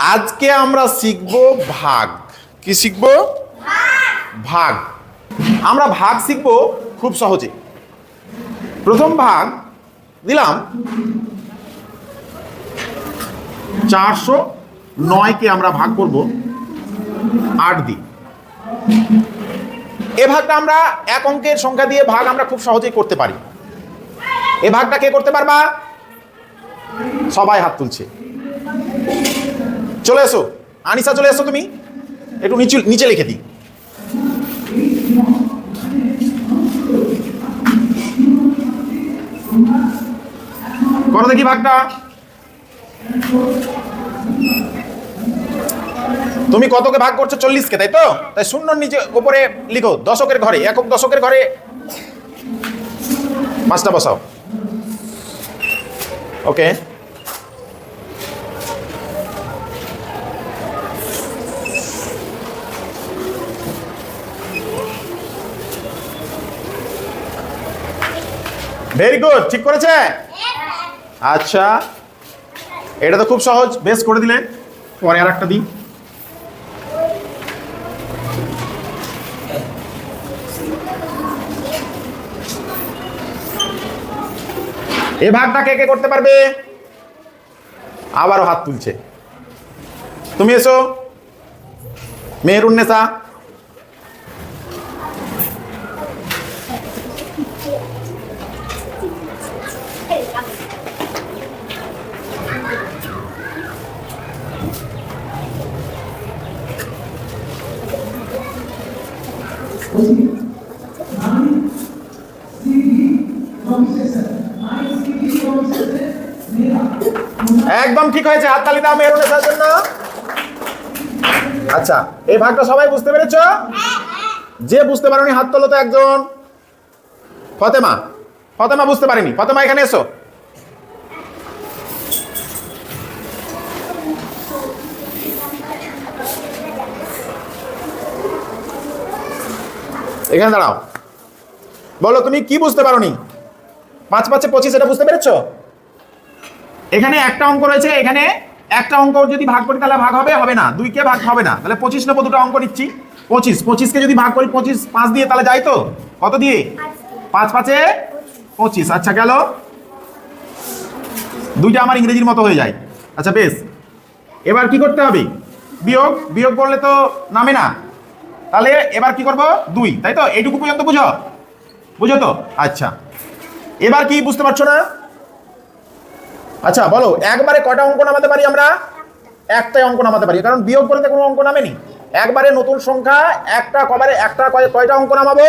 আজকে আমরা শিখব ভাগ। কি শিখব? ভাগ। আমরা ভাগ শিখব খুব সহজে। প্রথম ভাগ দিলাম চারশো নয়কে আমরা ভাগ করব আট দিয়ে। এ ভাগটা আমরা এক অঙ্কের সংখ্যা দিয়ে ভাগ আমরা খুব সহজেই করতে পারি। এ ভাগটা কে করতে পারবা? সবাই হাত তুলছে। চলে এসো। আনিসা, চলে এসো তুমি। একটু নিচু, নিচে লিখে দিই। করো দেখি ভাগটা। তুমি কতকে ভাগ করছ? চল্লিশকে, তাই তো? তাই শূন্য নিচে উপরে লিখো। দশকের ঘরে, একক দশকের ঘরে। পাঁচটা বসাও। ওকে। ভেরি গুড ঠিক করেছে? আচ্ছা। এটা তো খুব সহজ। বেশ করে দিলে। পরে আর একটা দিই। এ ভাগটা কে কে করতে পারবে? আবারও হাত তুলছে। তুমি এসো। মেহরুন্নেসা একদম ঠিক হয়েছে, হাততালি দাও মেহরুন্নেসার জন্য। আচ্ছা এই ভাগটা সবাই বুঝতে পেরেছ? যে বুঝতে পারোনি, হাত তোলো তো একজন। ফতেমা ফতেমা বুঝতে পারেনি। ফতেমা, এখানে এসো। এখানে দাঁড়াও। বলো, তুমি কি বুঝতে পারো নি পাঁচ পাঁচে পঁচিশ, এটা বুঝতে পেরেছ? এখানে একটা অঙ্ক রয়েছে, এখানে একটা অঙ্ক যদি ভাগ করি তাহলে ভাগ হবে? হবে না। দুইকে ভাগ হবে না। তাহলে পঁচিশ নেব, দুটো অঙ্ক নিচ্ছি। পঁচিশ। পঁচিশকে যদি ভাগ করি, পঁচিশ, পাঁচ দিয়ে তাহলে যাই তো? কত দিয়ে? পাঁচ পাঁচে? পঁচিশ। আচ্ছা গেল। দুইটা আমার ইংরেজির মতো হয়ে যায়। আচ্ছা বেশ। এবার কি করতে হবে? বিয়োগ। বিয়োগ করলে তো নামে না। তাহলে এবার কি করব? দুই। তাই তো? এইটুকু পর্যন্ত বুঝো? বুঝো তো? আচ্ছা। এবার কি বুঝতে পারছ না? আচ্ছা বলো, একবারে কটা অঙ্ক নামাতে পারি আমরা? একটাই অঙ্ক নামাতে পারি, কারণ বিয়োগ করতে কোনো অঙ্ক নামেনি। একবারে নতুন সংখ্যা, একটা কবারে একটা কয়টা অঙ্ক নামাবো?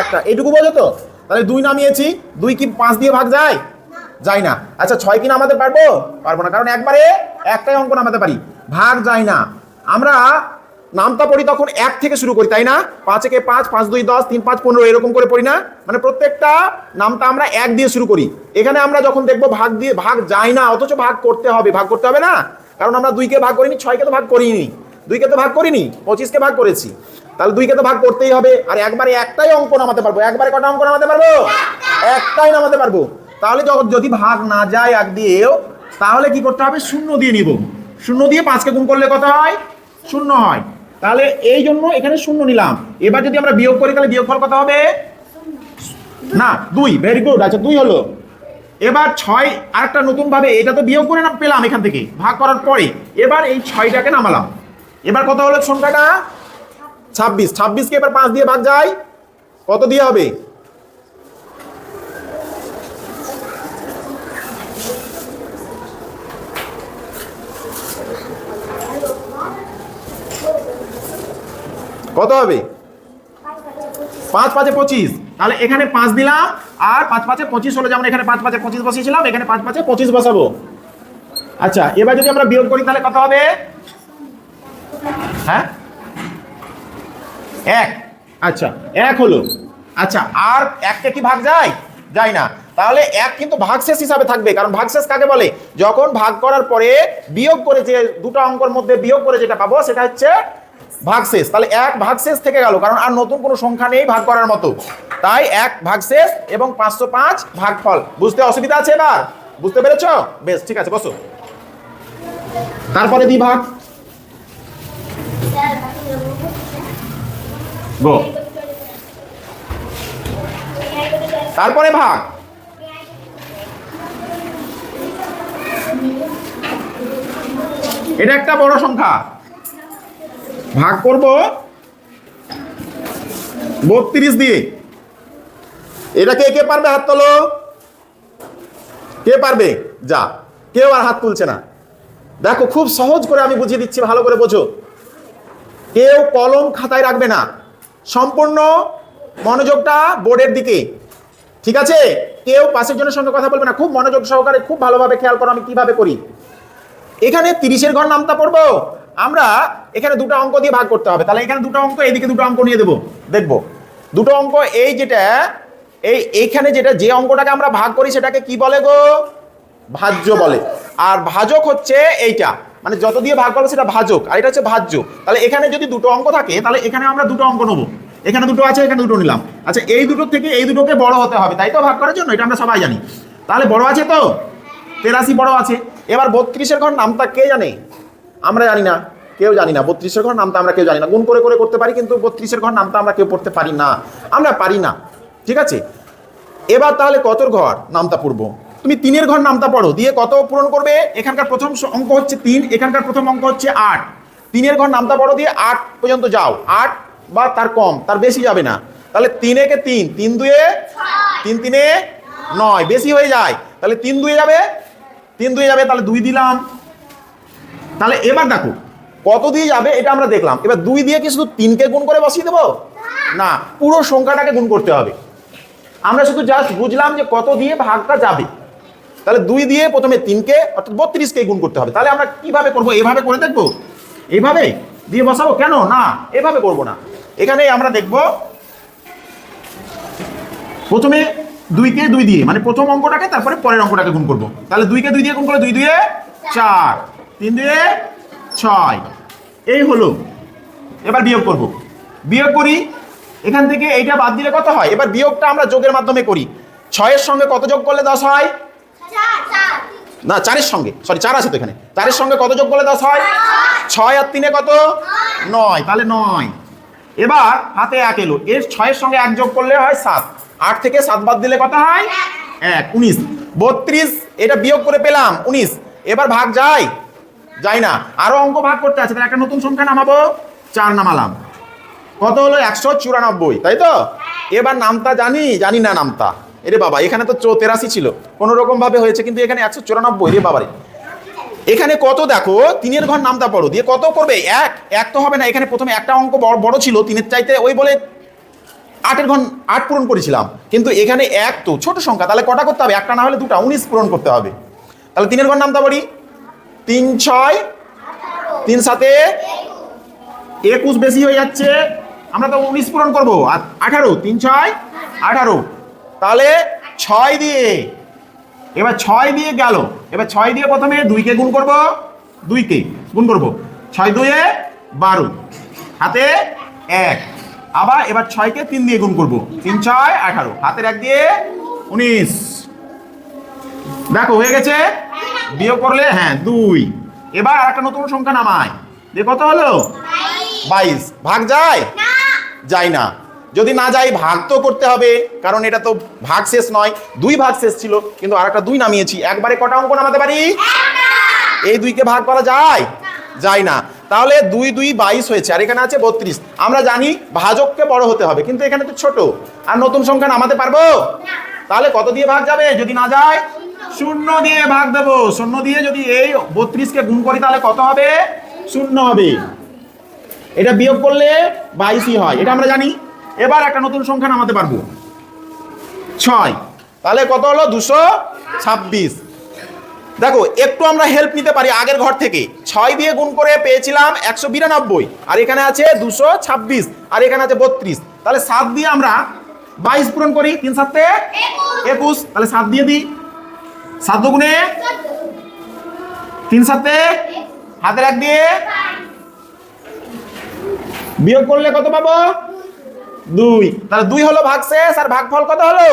একটা। এইটুকু বোঝো তো? তাহলে দুই নামিয়েছি, দুই কি পাঁচ দিয়ে ভাগ যায়? যায় না। আচ্ছা ছয় কি নামাতে পারব? পারব না, কারণ একবারে একটাই অঙ্ক নামাতে পারি। ভাগ যায় না। আমরা নামতা পড়ি তখন এক থেকে শুরু করি, তাই না? পাঁচ একে পাঁচ পাঁচ দুই দশ, তিন পাঁচ পনেরো, এরকম করে পড়ি না? মানে প্রত্যেকটা নামটা আমরা এক দিয়ে শুরু করি। এখানে আমরা যখন দেখব ভাগ দিয়ে, ভাগ যায় না, অথচ ভাগ করতে হবে, ভাগ করতে হবে না? কারণ আমরা দুইকে ভাগ করিনি, ছয়কে তো ভাগ করিনি। দুইকে তো ভাগ করিনি, পঁচিশকে ভাগ করেছি। তাহলে দুইকে তো ভাগ করতেই হবে। আর একবারে একটাই অঙ্ক নামাতে পারব। একবারে কটা অঙ্ক নামাতে পারব? একটাই নামাতে পারব। তাহলে যদি ভাগ না যায় এক দিয়েও, তাহলে কি করতে হবে? শূন্য দিয়ে নিব। শূন্য দিয়ে পাঁচকে গুণ করলে কত হয়? শূন্য হয়। তাহলে এই জন্য এখানে শূন্য নিলাম। এবার যদি আমরা বিয়োগ করি, তাহলে বিয়োগফল কত হবে? না, দুই। ভেরি গুড আচ্ছা দুই হলো। এবার ছয়, আরেকটা নতুন ভাবে এটা তো বিয়োগ করে না, পেলাম এখান থেকে। ভাগ করার পরে এবার এই ছয়টাকে নামালাম। এবার কত হলো সংখ্যাটা? ছাব্বিশ। ছাব্বিশকে এবার পাঁচ দিয়ে ভাগ যায়। কত দিয়ে হবে? কত হবে? পাঁচ পাঁচে পঁচিশ। তাহলে এখানে পাঁচ দিলাম, আর পাঁচ পাঁচে পঁচিশ হলো, যেমন এখানে পাঁচ পাঁচে পঁচিশ বসিয়েছিলাম, এখানে পাঁচ পাঁচে পঁচিশ বসাবো। আচ্ছা এবার যদি আমরা বিয়োগ করি, তাহলে কত হবে? হ্যাঁ? এক। আচ্ছা এক হলো। আচ্ছা আর এককে কি ভাগ যায়? যায় না। তাহলে এক কিন্তু ভাগশেষ হিসাবে থাকবে, কারণ ভাগশেষ কাকে বলে? যখন ভাগ করার পরে বিয়োগ করে যে দুটো অঙ্কর মধ্যে বিয়োগ করে যেটা পাবো, সেটা হচ্ছে ভাগশেষ তাহলে এক ভাগশেষ থেকে গেল, কারণ আর নতুন কোনো সংখ্যা নেই ভাগ করার মতো। তাই এক ভাগশেষ এবং পাঁচশো পাঁচ ভাগফল বুঝতে অসুবিধা আছে এবার? বুঝতে পেরেছ? বেশ, ঠিক আছে, বসো। তারপরে দি ভাগ। গো। তারপরে ভাগ। এটা একটা বড় সংখ্যা। ভাগ করব বত্রিশ দিয়ে। এটা কে কে পারবে হাত তোলো? কে পারবে? যা। কেউ আর হাত তুলছে না। দেখো, খুব সহজ করে আমি বুঝিয়ে দিচ্ছি, ভালো করে বোঝো। কেউ কলম খাতায় রাখবে না। সম্পূর্ণ মনোযোগটা বোর্ডের দিকে। ঠিক আছে? কেউ পাশের জনের সঙ্গে কথা বলবে না। খুব মনোযোগ সহকারে, খুব ভালোভাবে খেয়াল করো আমি কীভাবে করি। এখানে তিরিশের ঘর নামটা পড়ব? আমরা এখানে দুটো অঙ্ক দিয়ে ভাগ করতে হবে। তাহলে এখানে দুটো অঙ্ক এইদিকে দুটো অঙ্ক নিয়ে দেবো। দেখব। দুটো অঙ্ক, এই যেটা, এই এইখানে যেটা, যে অঙ্কটাকে আমরা ভাগ করি সেটাকে কি বলে গো? ভাজ্য বলে। আর ভাজক হচ্ছে এইটা। মানে যত দিয়ে ভাগ করো সেটা ভাজক, আর এটা হচ্ছে ভাজ্য। তাহলে এখানে যদি দুটো অঙ্ক থাকে, তাহলে এখানে আমরা দুটো অঙ্ক নেব। এখানে দুটো আছে, এখানে দুটো নিলাম। আচ্ছা এই দুটো থেকে এই দুটোকে বড় হতে হবে। তাই তো ভাগ করার জন্য? এটা আমরা সবাই জানি। তাহলে বড় আছে তো? তেরাশি বড় আছে। এবার বত্রিশের ঘর নামটা কে জানে? আমরা জানি না কেউ জানি না। বত্রিশের ঘর নামটা আমরা কেউ জানি না। গুণ করে করে করতে পারি কিন্তু বত্রিশের ঘর নামটা আমরা কেউ পড়তে পারি না। আমরা পারি না। ঠিক আছে? এবার তাহলে কতর ঘর? নামটা পড়ব। তুমি তিনের ঘর নামটা পড়ো। দিয়ে কত পূরণ করবে? এখানকার প্রথম অঙ্ক হচ্ছে তিন এখানকার প্রথম অঙ্ক হচ্ছে আট। তিনের ঘর নামটা পড়ো দিয়ে আট পর্যন্ত যাও। আট বা তার কম তার বেশি যাবে না। তাহলে তিন একে তিন তিন দুয়ে তিন তিনে নয় বেশি হয়ে যায়। তাহলে তিন দুয়ে যাবে? তিন দুয়ে যাবে তাহলে দুই দিলাম। তাহলে এবার দেখো। কত দিয়ে যাবে এটা আমরা দেখলাম। এবার দুই দিয়ে কি শুধু তিনকে গুণ করে বসিয়ে দেবো? না, পুরো সংখ্যাটাকে গুণ করতে হবে। আমরা শুধু জাস্ট বুঝলাম যে কত দিয়ে ভাগটা যাবে। তাহলে দুই দিয়ে প্রথমে তিনকে, অর্থাৎ বত্রিশকে গুণ করতে হবে। তাহলে আমরা কীভাবে করব? এভাবে করে দেখব? এভাবে দিয়ে বসাবো? কেন? না, এভাবে করব না। এখানে আমরা দেখব, প্রথমে দুইকে দুই দিয়ে মানে প্রথম অঙ্কটাকে, তারপরে পরের অঙ্কটাকে গুণ করব। তাহলে দুইকে দুই দিয়ে গুণ করে দুই দুয়ে চার। তিন দুয়ে ছয়। এই হলো। এবার বিয়োগ করব। বিয়োগ করি এখান থেকে এইটা বাদ দিলে কত হয়? এবার বিয়োগটা আমরা যোগের মাধ্যমে করি। ছয়ের সঙ্গে কত যোগ করলে দশ হয়? না চারের সঙ্গে। সরি চার আছে তো এখানে। চারের সঙ্গে কত যোগ করলে দশ হয়? ছয়। আর তিনে কত? নয়। তাহলে নয়। এবার হাতে এক এলো। এর ছয়ের সঙ্গে এক যোগ করলে হয় সাত। আট থেকে সাত বাদ দিলে কত হয়? এক। উনিশ। বত্রিশ এটা বিয়োগ করে পেলাম। উনিশ। এবার ভাগ যায়। যায় না, আরও অঙ্ক ভাগ করতে আছে, তাহলে একটা নতুন সংখ্যা নামাবো। চার নামালাম। কত হলো? একশো চুরানব্বই, তাই তো? এবার নামটা জানি জানি না নামটা এরে বাবা, এখানে তো চো তেরাশি ছিল। কোনো রকম ভাবে হয়েছে, কিন্তু এখানে একশো চুরানব্বই রে বাবারে। এখানে কত দেখো, তিনের ঘর নামটা পড়ো, দিয়ে কত করবে? এক এক তো হবে না, এখানে প্রথমে একটা অঙ্ক বড় বড় ছিল, তিনের চাইতে ওই বলে আটের ঘন আট পূরণ করেছিলাম। কিন্তু এখানে এক তো, ছোট সংখ্যা, তাহলে কটা করতে হবে? একটা না হলে দুটা, উনিশ পূরণ করতে হবে। তাহলে তিনের ঘর নামটা পড়ি। তিন ছয়, তিন সাতে একুশ বেশি হয়ে যাচ্ছে। আমরা তো উনিশ পূরণ করব। আঠারো, তিন ছয়, আঠারো। তাহলে ছয় দিয়ে, এবার ছয় দিয়ে গেল। এবার ছয় দিয়ে প্রথমে দুইকে গুণ করব। দুইকে গুণ করব। ছয় দুয়ে বারো। হাতে এক। আবার এবার ছয়কে তিন দিয়ে গুণ করব। তিন ছয়, আঠারো। হাতের এক দিয়ে উনিশ। দেখো হয়ে গেছে? বিয়োগ করলে হ্যাঁ দুই। এবার আর একটা নতুন সংখ্যা নামায় দিয়ে কত হলো? বাইশ। ভাগ যায়? যায় না। যদি না যায় ভাগ তো করতে হবে কারণ এটা তো ভাগ শেষ নয়। দুই ভাগ শেষ ছিল কিন্তু আর একটা দুই নামিয়েছি। একবারে কটা অঙ্ক নামাতে পারি? এই দুইকে ভাগ করা যায়? যায় না। তাহলে দুই দুই বাইশ হয়েছে আর এখানে আছে বত্রিশ। আমরা জানি ভাজককে বড় হতে হবে কিন্তু এখানে তো ছোট। আর নতুন সংখ্যা নামাতে পারব? তাহলে কত দিয়ে ভাগ যাবে? যদি না যায়? শূন্য দিয়ে ভাগ দেবো। শূন্য দিয়ে যদি এই বত্রিশকে গুণ করি, তাহলে কত হবে? শূন্য হবে। এটা বিয়োগ করলে বাইশই হয়। এটা আমরা জানি। এবার একটা নতুন সংখ্যা নামাতে পারব। ছয়। তাহলে কত হলো? দুশো ছাব্বিশ। দেখো, একটু আমরা হেল্প নিতে পারি আগের ঘর থেকে। ছয় দিয়ে গুণ করে পেয়েছিলাম একশো বিরানব্বই। আর এখানে আছে দুশো ছাব্বিশ। আর এখানে আছে বত্রিশ। তাহলে সাত দিয়ে আমরা বাইশ পূরণ করি। তিন সাতে একুশ। তাহলে সাত দিয়ে দিই। সাত দুগুণে তিন সাতে, হাতের এক দিয়ে বিয়োগ করলে কত পাবো? দুই। তাহলে দুই হলো ভাগ শেষ, আর ভাগফল কত হলো?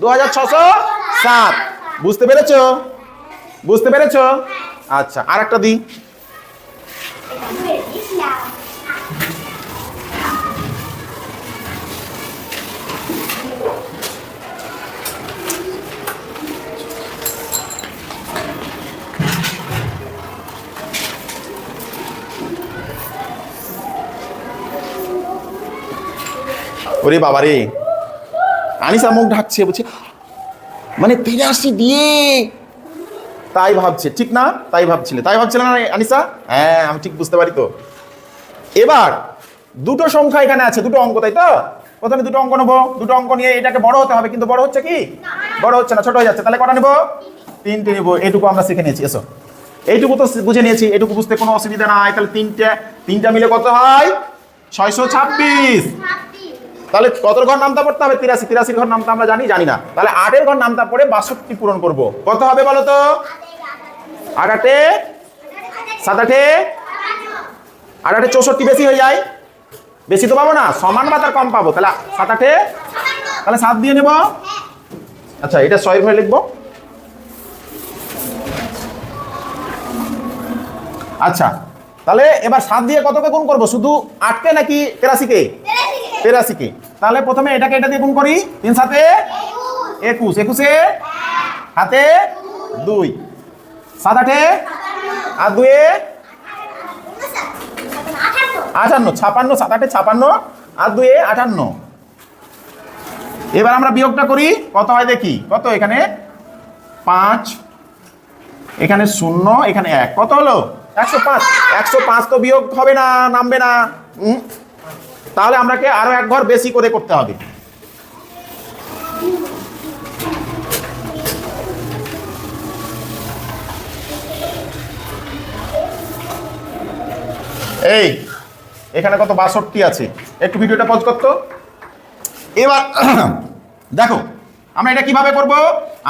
দু হাজার ছশো সাত। বুঝতে পেরেছ? বুঝতে পেরেছ? আচ্ছা আর একটা দিই। ওরে বাবা রে আনিসা মুখ ঢাকছে, বলছে মানে তিরাশি দিয়ে। তাই ভাবছে, ঠিক না? তাই ভাবছিলে। তাই ভাবছিলে না আনিসা? হ্যাঁ আমি ঠিক বুঝতে পারি তো। এবার, দুটো সংখ্যা এখানে আছে, দুটো অঙ্ক, তাই তো? প্রথমে দুটো অঙ্ক নেব, দুটো অঙ্ক নিয়ে এটাকে বড় হতে হবে, কিন্তু বড় হচ্ছে কি? বড় হচ্ছে না, ছোট হয়ে যাচ্ছে। তাহলে কটা নেব? তিনটে নেব। এইটুকু আমরা শিখে নিয়েছি, এসো। এইটুকু তো বুঝে নিয়েছি, এটুকু বুঝতে কোনো অসুবিধা নাই। তাহলে তিনটে, তিনটা মিলে কত হয়? ছয়শো ছাব্বিশ। তাহলে কত ঘর নামতা পড়তে হবে? তিরাশি তিরাশির ঘর নামতা আমরা জানি জানি না। তাহলে আটের ঘর নামতা পড়ে বাষট্টি পূরণ করব। কত হবে বলো তো? আট আটে? সাত আটে? আট আটে চৌষট্টি বেশি হয়ে যায়। বেশি তো পাবো না, সমান বা তার কম পাবো। তাহলে সাত আটে? তাহলে সাত দিয়ে নেব। আচ্ছা এটা ছয়ের ঘরে লিখব। আচ্ছা তাহলে এবার সাত দিয়ে কতকে গুণ করব? শুধু আটকে নাকি তেরাশিকে? তেরাশিকে তাহলে প্রথমে এটাকে এটা দিয়ে গুণ করি। তিন সাথে একুশ। একুশে হাতে দুই। সাত আটে আর দুয়ে আটান্ন। ছাপান্ন, সাত আটে ছাপান্ন আর দুয়ে আটান্ন। এবার আমরা বিয়োগটা করি। কত হয় দেখি? কত? এখানে পাঁচ, এখানে শূন্য, এখানে এক। কত হলো? একশো পাঁচ। একশো পাঁচ তো বিয়োগ হবে না, নামবে না। তাহলে আমাকে আরও এক ঘর বেশি করে করতে হবে। এই, এখানে কত বাষট্টি আছে। একটু ভিডিওটা পজ করতো। এবার, দেখো, আমরা এটা কীভাবে করব?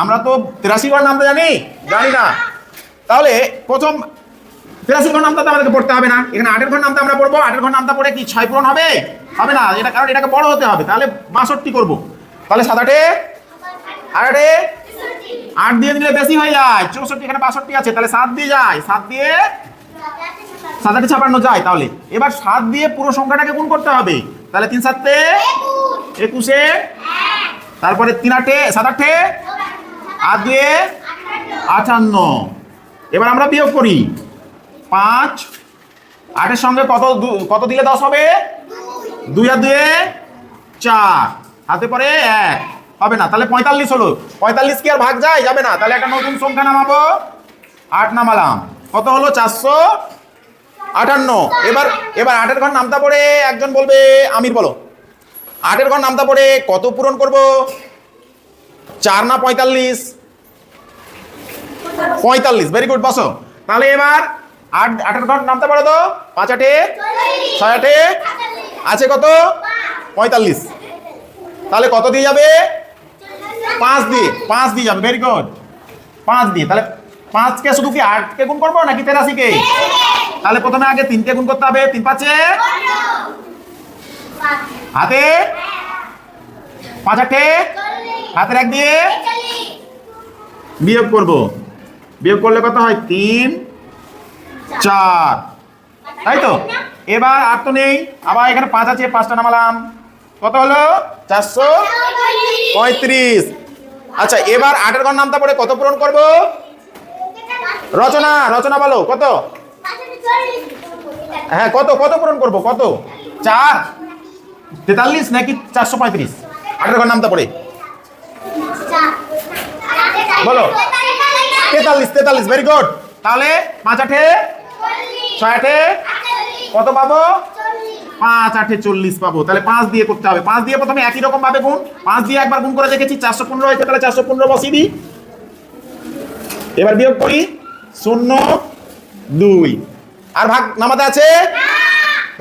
আমরা তো তেরাশি ঘর নামতে জানি? জানি না। তাহলে প্রথম তেরাশি ঘর নামতে তো আমাদেরকে পড়তে হবে না। এখানে আটের ঘর নামতে আমরা পড়ব, আটের ঘর নামতে পড়ে কি ছয় পূরণ হবে? হবে না, এটা কারণ এটাকে বড় হতে হবে। তাহলে বাষট্টি করব। তাহলে সাত আটে আট আটে আট দিয়ে দিলে বেশি হয়ে যায়। চৌষট্টি, এখানে বাষট্টি আছে। তাহলে সাত দিয়ে যায়। সাত দিয়ে সাত আটে ছাপান্ন যায় তাহলে। এবার সাত দিয়ে পুরো সংখ্যাটাকে গুণ করতে হবে। তাহলে তিন সাতে একুশে, তারপরে তিন আটে সাত আটে আট দিয়ে আটান্ন। এবার আমরা বিয়োগ করি। পাঁচ। আটের সঙ্গে কত কত দিলে দশ হবে? দুই আর দুয়ে চার। হাতে পরে এক। হবে না, তাহলে পঁয়তাল্লিশ হলো। পঁয়তাল্লিশ কি আর ভাগ যায়? যাবে না। তাহলে একটা নতুন সংখ্যা নামাবো। আট নামালাম। কত হলো? চারশো আটান্ন। এবার এবার আটের ঘর নামতা পড়ে একজন বলবে, আমির বলো। আটের ঘর নামতা পড়ে কত পূরণ করব? চার না পঁয়তাল্লিশ? পঁয়তাল্লিশ। ভেরি গুড বসো। তাহলে এবার আট আটের ঘর নামতে পারো তো? পাঁচ আটে? ছয় আটে? আছে কত? পঁয়তাল্লিশ। তাহলে কত দিয়ে যাবে? পাঁচ দিয়ে। পাঁচ দিয়ে যাবে ভেরি গুড পাঁচ দিয়ে। তাহলে পাঁচকে শুধু কি আটকে গুণ করব নাকি তেরাশিকে? তাহলে প্রথমে আগে তিনকে গুণ করতে হবে। তিন পাঁচে? হাতে? পাঁচ আটে? হাতের এক দিয়ে? বিয়োগ করব। বিয়োগ করলে কত হয়? তিন। চার। তাই তো? এবার আর তো নেই। আবার এখানে পাঁচ আছে, পাঁচটা নামালাম। কত হলো? চারশো পঁয়ত্রিশ। আচ্ছা এবার আটের ঘর নামটা পড়ে কত পূরণ করব? রচনা রচনা বলো, কত? হ্যাঁ কত কত পূরণ করব? কত? চার। তেতাল্লিশ নাকি চারশো পঁয়ত্রিশ? আটের ঘর নামটা পড়ে। বলো। তেতাল্লিশ তেতাল্লিশ ভেরি গুড তাহলে পাঁচ আটে? ছয় আটে? কত পাবো? পাঁচ আটে চল্লিশ পাবো। তাহলে পাঁচ দিয়ে করতে হবে। পাঁচ দিয়ে প্রথমে একই রকম ভাবে গুণ। পাঁচ দিয়ে একবার গুণ করে দেখেছি চারশো পনেরো হয়েছে তাহলে চারশো পনেরো বসিয়ে দিই। এবার বিয়োগ করি। শূন্য দুই। আর ভাগ নামাতে আছে?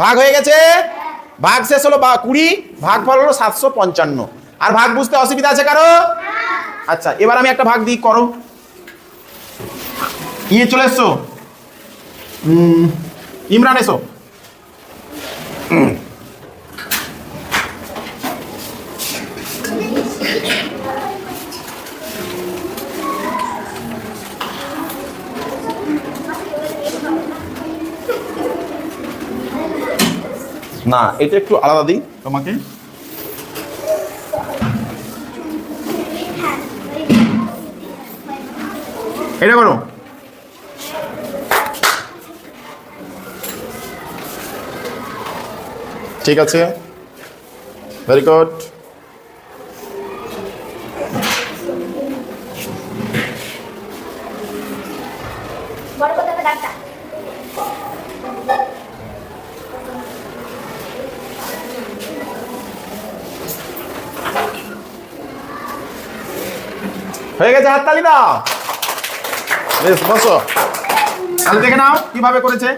ভাগ হয়ে গেছে? ভাগ শেষ হলো বা কুড়ি ভাগ ফল হলো সাতশো পঞ্চান্ন। আর ভাগ বুঝতে অসুবিধা আছে কারও? আচ্ছা এবার আমি একটা ভাগ দিই করো। ইয়ে চলে এসছো? ইমরান এসো। না এটা একটু আলাদা দিই তোমাকে। এটা করো। ঠিক আছে? ভেরি গুড হয়ে গেছে হাততালি দাও। বেশ বসো। তাহলে দেখে নাও কীভাবে করেছে।